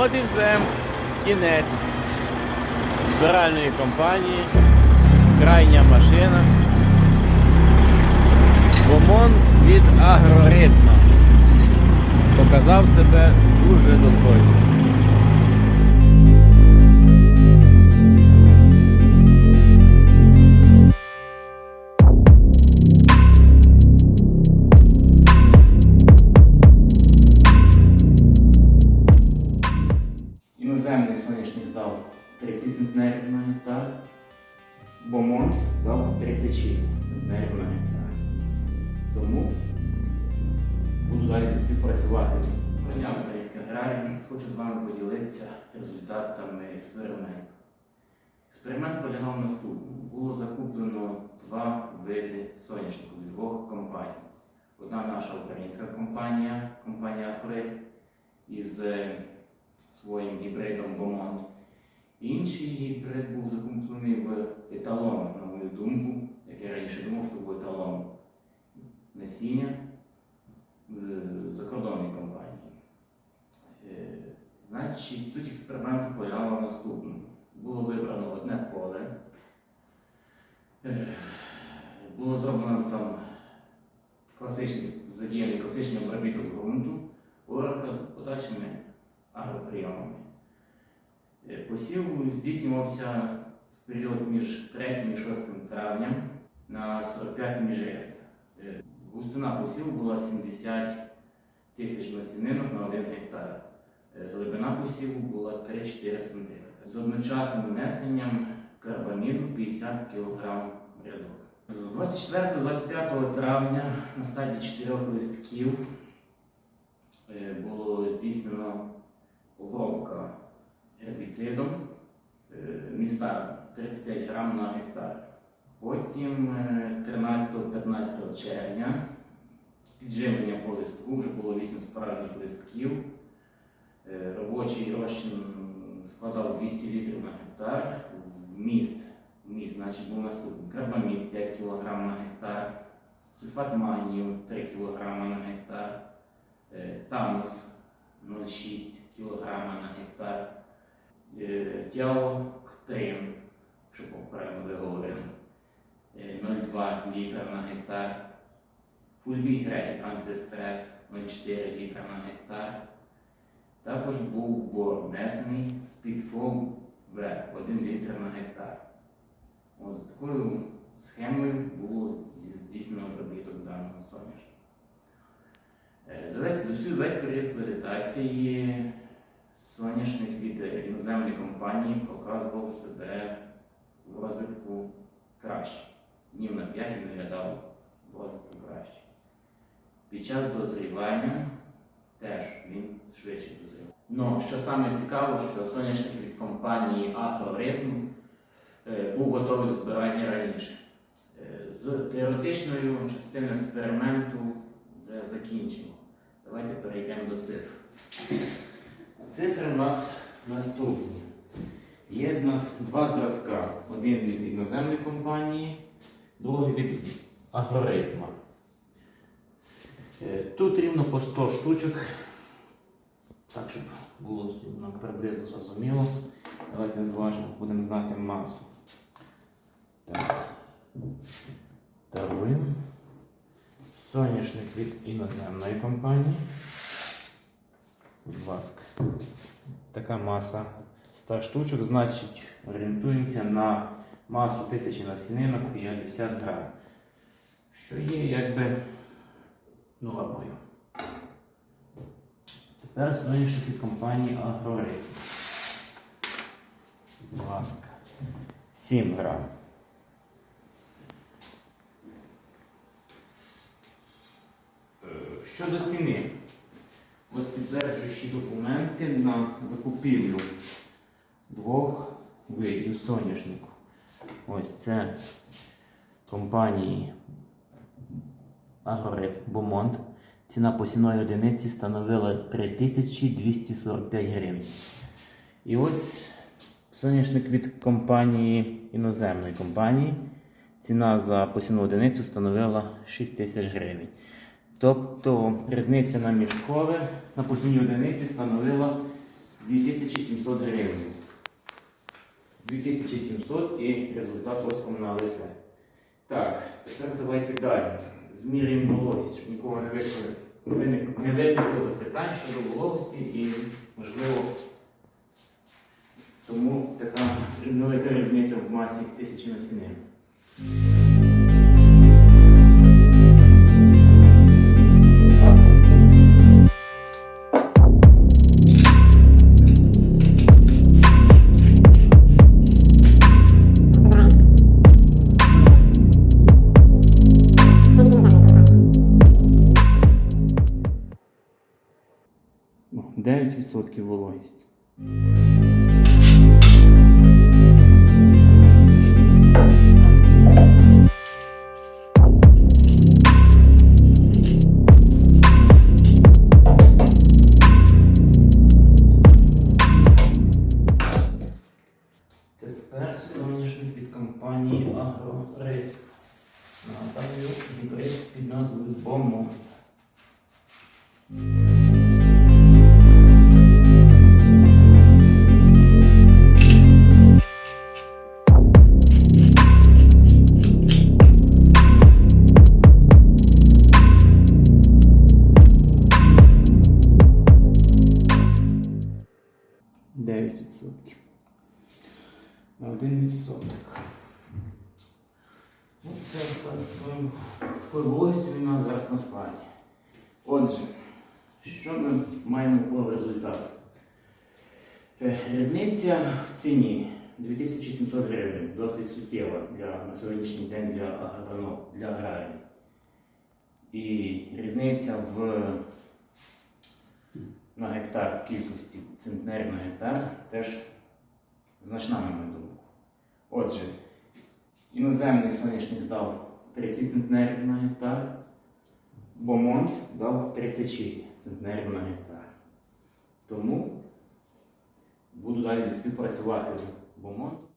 от і все. Кінець збиральної компанії. Крайня машина. Бомон від агроритма. Показав себе дуже достойно. 30 центнерів на гектар. Бомонт дав 36 центнерів на гектар. Тому буду далі співпрацювати з Броня Українська аграрія. Хочу з вами поділитися результатами експерименту. Експеримент полягав в наступному. Було закуплено два види соняшнику від двох компаній. Одна наша українська компанія, компанія Апрель, із своїм гібридом Бомон. Інший гібрид був закуплений в еталон, на мою думку, як я раніше думав, що був еталон насіння в закордонній компанії. Е, Значить, суть експерименту полягала в. Було вибрано одне поле, Е, було зроблено там класичний, задіяний класичний обробіток ґрунту, оранка з подальшими агроприйомами. Е, Посів здійснювався в період між 3 і 6 травня на 45 міжряддя. Е, Густина посіву була 70 тисяч насінинок на 1 гектар. Е, Глибина посіву була 3-4 см. З одночасним внесенням карбаміду 50 кг рядок. 24-25 травня на стадії 4 листків було здійснено обробка гербіцидом е, міста 35 грам на гектар. Потім е, 13-15 червня підживлення по листку вже було 8 справжніх листків. Е, Робочий розчин складав 200 літрів на гектар. Вміст, вміст значить, був наступний. Карбамід 5 кг на гектар, сульфат магнію 3 кг на гектар, е, танус 0,6 кг на гектар, е, тіалоктрин, що правильно виговорив, е, 0,2 літра на гектар, фульвігрей антистрес 0,4 літра на гектар. Також був бор внесений спідфол В 1 літр на гектар. Ось за такою схемою було здійснено обробіток даного соняшника. Е, За весь період вегетації соняшник від іноземної компанії показував себе в розвитку краще. Днів на 5 він виглядав в розвитку краще. Під час дозрівання теж він швидше дозрів. Ну, що саме цікаво, що соняшник від компанії Агроритм е, був готовий до збирання раніше. Е, З теоретичною частиною експерименту вже закінчимо. Давайте перейдемо до цифр. Цифри у нас наступні. Є в нас два зразка. Один від іноземної компанії, другий від агроритма. Е, Тут рівно по 100 штучок. Так, щоб було нам приблизно зрозуміло. Давайте зважимо, будемо знати масу. Так. Даруємо. Соняшник від іноземної компанії. Будь ласка. Така маса 100 штучок, значить орієнтуємося на масу тисячі насінинок 50 грам. Що є якби нормою. Тепер соняшник від компанії Агроритм. Будь ласка. 7 грам. Е, Щодо ціни, ось документи на закупівлю двох видів соняшнику. Ось це компанії Агрорит Бомонт. Ціна посівної одиниці становила 3245 гривень. І ось соняшник від компанії іноземної компанії. Ціна за посівну одиницю становила 6 тисяч гривень. Тобто різниця на мішкове на посівній одиниці становила 2700 гривень. 2700 і результат вам на лице. Так, тепер давайте далі. Зміряємо вологість, щоб нікого не виникло запитань щодо вологості і, можливо, тому така невелика різниця в масі тисячі насінин. 9% вологість. Тепер соняшник від компанії Агрорит. Нагадаю, гібрид під назвою Бомо. 1%. Ну, це з, такою, з у нас зараз на складі. Отже, що ми маємо по результату? Е, різниця в ціні 2700 гривень, досить суттєва для, на сьогоднішній день для агрономів, для аграрії. І різниця в на гектар кількості центнерів на гектар теж значна на мою Отже, іноземний соняшник дав 30 центнерів на гектар, Бомонт дав 36 центнерів на гектар. Тому буду далі співпрацювати з Бомонт.